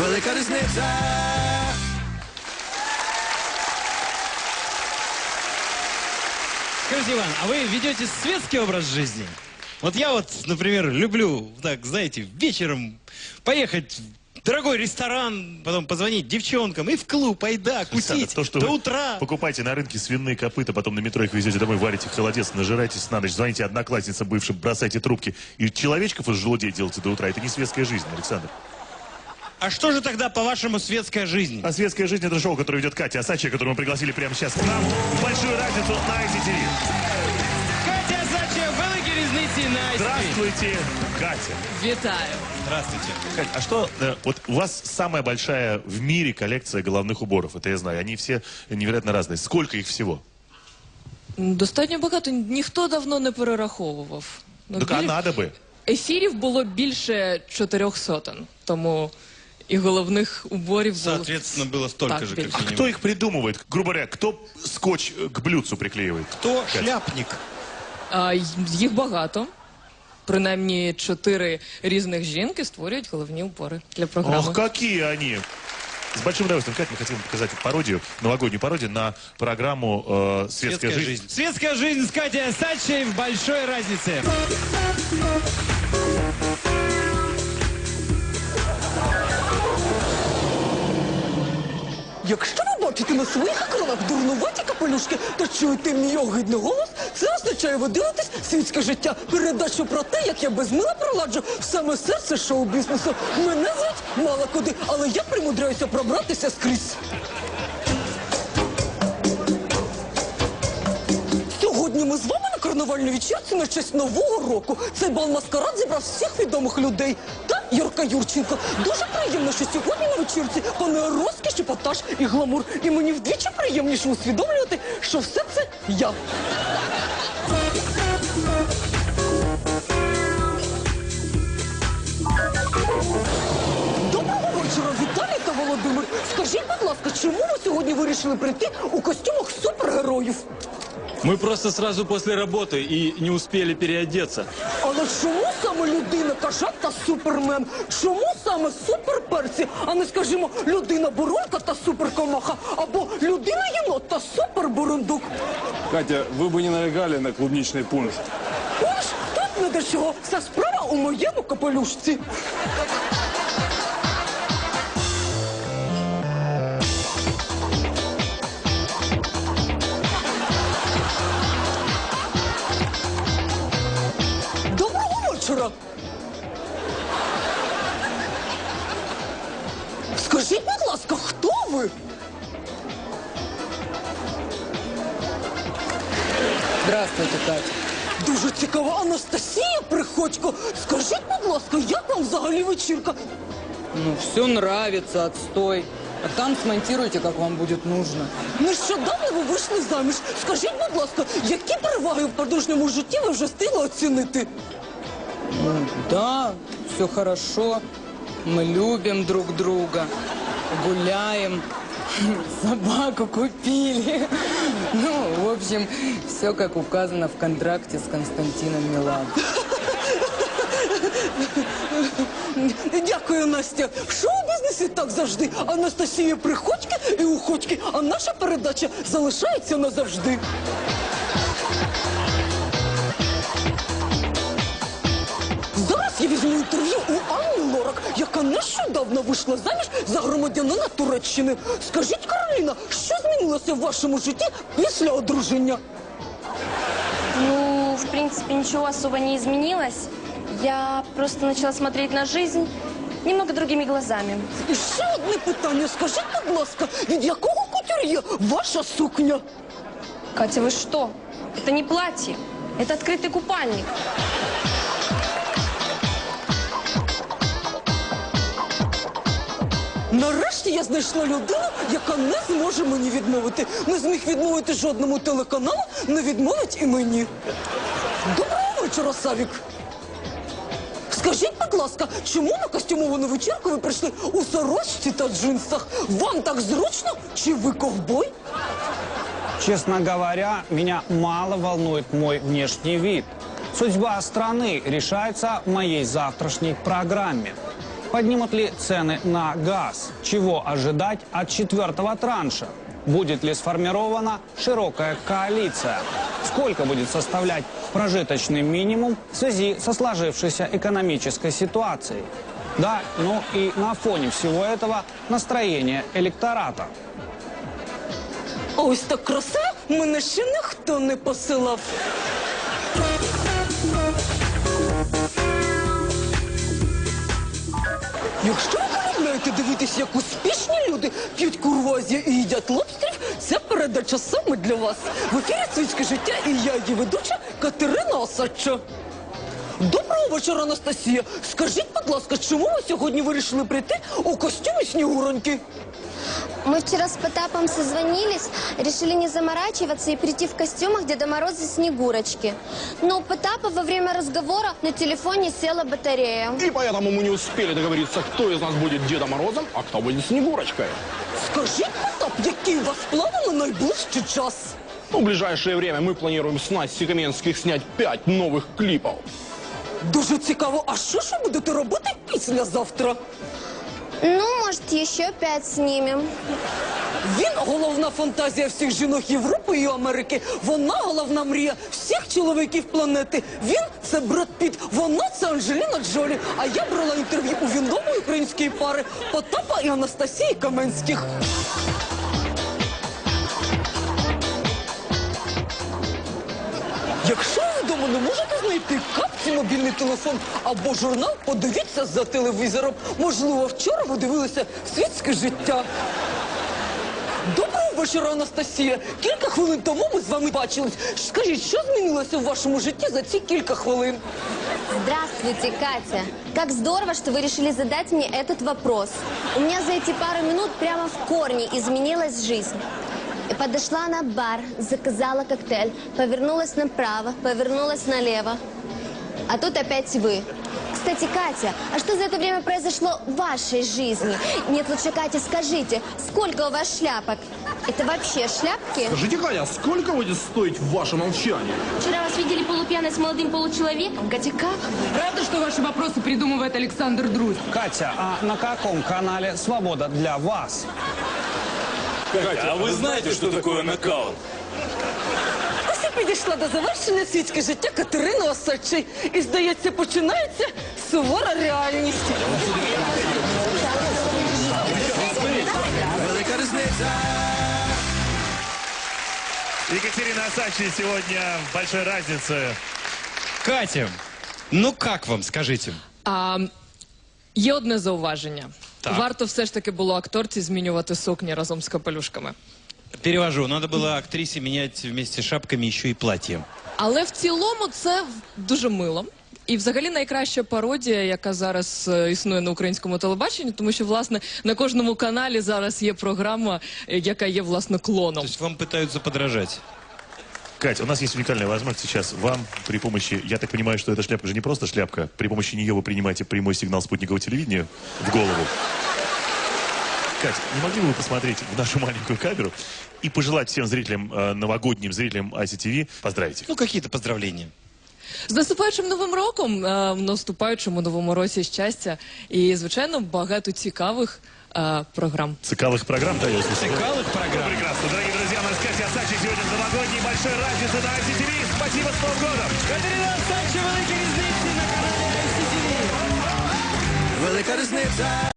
велика різниця. Скажите, Иван, а вы ведете светский образ жизни? Вот я вот, например, люблю, так, знаете, вечером поехать в дорогой ресторан, потом позвонить девчонкам и в клуб, айда, Александр, кутить то, что до вы утра. покупаете на рынке свиные копыта, потом на метро их везете домой, варите холодец, нажираетесь на ночь, звоните одноклассницам бывшим, бросайте трубки и человечков из желудей делаете до утра. Это не светская жизнь, Александр. А что же тогда, по-вашему, светская жизнь? А светская жизнь это шоу, которое ведет Катя Асачи, которую мы пригласили прямо сейчас к нам в большую разницу на ICTV. Катя Сача, великі різниці на ICTV. Здравствуйте, Катя. Вітаю. Здравствуйте. Кать, а что, э, вот у вас самая большая в мире коллекция головных уборов, это я знаю, они все невероятно разные. Сколько их всего? Достатньо багато. Ніхто давно не перераховував. Ну, Так а біль- надо бы. Ефірів було більше чотирьох сотень, тому і головних уборів було... Соответственно, было столько Так, же, більше. А как кто минимум. их придумывает? Грубо говоря, кто скотч э, к блюдцу приклеивает? Кто шляпник? А, й- їх багато. Принаймні чотири різних жінки створюють головні убори для програми. Ох, какие они! С большим удовольствием, Катя, мы хотим показать пародию, новогоднюю пародию на программу э, «Светская, жизнь». Светская жизнь с Катей Сачей в большой разнице. Якщо ви бачите на своїх екранах дурнуваті капелюшки та чуєте мій огидний голос, це означає ви дивитесь світське життя. Передачу про те, як я без мила проладжу саме серце шоу-бізнесу. Мене звуть мало куди, але я примудряюся пробратися скрізь. Сьогодні ми з вами на карнавальній вечірці на честь нового року. Цей бал маскарад зібрав всіх відомих людей. Та Юрка Юрченко. Дуже приємно, що сьогодні на вечірці панує розкіш, епатаж і гламур. І мені вдвічі приємніше усвідомлювати, що все це я. Доброго вечора, Віталій та Володимир. Скажіть, будь ласка, чому ви сьогодні вирішили прийти у костюмах супергероїв? Мы просто сразу после работы и не успели переодеться. Але чому саме людина кажак та супермен? Чому саме суперперці, а не скажімо, людина бурулька та суперкомаха, або людина єнот та супербурундук? Катя, вы бы не налегали на клубничный пунш. Ось тут не до чого. Вся справа у моєму капелюшці. Здравствуйте, Катя. Дуже цікава Анастасія Приходько. Скажіть, будь ласка, як вам взагалі вечірка? Ну, все нравится, отстой. А там смонтируйте, как вам будет нужно. Нещодавно ви вийшли заміж. Скажіть, будь ласка, які переваги в подружньому житті ви вже встигли оцінити? Ну, да, все хорошо. Мы любим друг друга. Гуляем. Собаку купили. Ну, в общем, все как указано в контракте с Константином Милан. Дякую, Настя. В шоу-бізнесі так завжди. Анастасія Приходько і Уходьки, а наша передача залишається назавжди. Зараз я візьму інтерв'ю у Анни Лорак, яка нещодавно вийшла заміж за громадянина Туреччини. Скажіть, Кароліна, що змінилося в вашому житті після одруження? Ну, в принципе, ничего особо не изменилось. Я просто начала смотреть на жизнь немного другими глазами. І ще одне питання. Скажіть, будь ласка, від якого кутюр'є ваша сукня? Катя, вы что? Это не платье, это открытый купальник. Нарешті я знайшла людину, яка не зможе мені відмовити. Не зміг відмовити жодному телеканалу, не відмовить і мені. Доброго вечора, Савік. Скажіть, будь ласка, чому на костюмовану вечірку ви прийшли у сорочці та джинсах? Вам так зручно? Чи ви ковбой? Честно говоря, меня мало волнует мой внешний вид. Судьба страны решается в моей завтрашней программе. Поднимут ли цены на газ? Чего ожидать от четвертого транша? Будет ли сформирована широкая коалиция? Сколько будет составлять прожиточный минимум в связи со сложившейся экономической ситуацией? Да, ну и на фоне всего этого настроение электората. А ось так краса мене ще ніхто не посилав. Якщо ви полюбляєте дивитися, як успішні люди п'ють курвазі і їдять лобстерів, ця передача саме для вас. В ефірі світське життя і я, її ведуча Катерина Осадча. Доброго вечора, Анастасія. Скажіть, будь ласка, чому ви сьогодні вирішили прийти у костюмі Снігуроньки? Мы вчера с Потапом созвонились, решили не заморачиваться и прийти в костюмах Деда Мороза и Снегурочки. Но у Потапа во время разговора на телефоне села батарея. И поэтому мы не успели договориться, кто из нас будет Дедом Морозом, а кто будет Снегурочкой. Скажіть, Потап, який у вас плани на найближчий час? Ну, в ближайшее время мы планируем с Настей Каменских снять пять новых клипов. Дуже цікаво, а що ж ви будете робити післязавтра? Ну, может, еще пять снимем. Він головна фантазія всіх жінок Європи і Америки. Вона головна мрія всіх чоловіків планети. Він це Бред Піт, вона це Анджеліна Джолі. А я брала інтерв'ю у відомої української пари Потапа і Анастасії Каменських. Якщо ви вдома не можете знайти капці мобільний телефон або журнал, подивіться за телевізором. Можливо, вчора ви дивилися світське життя. Доброго вечора, Анастасія. Кілька хвилин тому ми з вами бачились. Скажіть, що змінилося в вашому житті за ці кілька хвилин? Здравствуйте, Катя. Как здорово, что вы решили задать мне этот вопрос. У меня за эти пару минут прямо в корне изменилась жизнь. И подошла на бар, заказала коктейль, повернулась направо, повернулась налево. А тут опять вы. Кстати, Катя, а что за это время произошло в вашей жизни? Нет, лучше, Катя, скажите, сколько у вас шляпок? Это вообще шляпки? Скажите, Катя, сколько будет стоить ваше молчание? Вчера вас видели полупьяной с молодым получеловеком. Катя, как? Правда, что ваши вопросы придумывает Александр Друзь? Катя, а на каком канале «Свобода» для вас? а вы знаете, что такое нокаут? Ось і підійшла до завершення світське життя Катерини Осадчий. І, здається, починається сувора реальність. Екатерина Осадчий сегодня в большой разнице. Катя, ну как вам, скажите? А, є одне зауваження. Так. Варто все ж таки було акторці змінювати сукні разом з капелюшками. Перевожу. Надо было актрисе менять вместе с шапками еще и платье. Але в цілому це дуже мило. І взагалі найкраща пародія, яка зараз е, існує на українському телебаченні, тому що власне на кожному каналі зараз є програма, е, яка є власне То клоном. есть вам пытаются подражать. Катя, у нас есть уникальная возможность сейчас вам при помощи, я так понимаю, что эта шляпка же не просто шляпка, при помощи нее вы принимаете прямой сигнал спутникового телевидения в голову. Катя, не могли бы вы посмотреть в нашу маленькую камеру и пожелать всем зрителям, э, новогодним зрителям ICTV, поздравить их? Ну, какие-то поздравления. З наступаючим новим роком, е, в наступаючому новому році щастя і звичайно багато цікавих е, програм. Цикалых программ, да, я услышал? Цикалых программ. Прекрасно. Дорогие друзья, у нас Катя Осадчий сегодня в новогодней большой разницы на ICTV. Спасибо с Новым годом! Катерина Осадча, великі різниці на каналі ICTV. Велика різниця.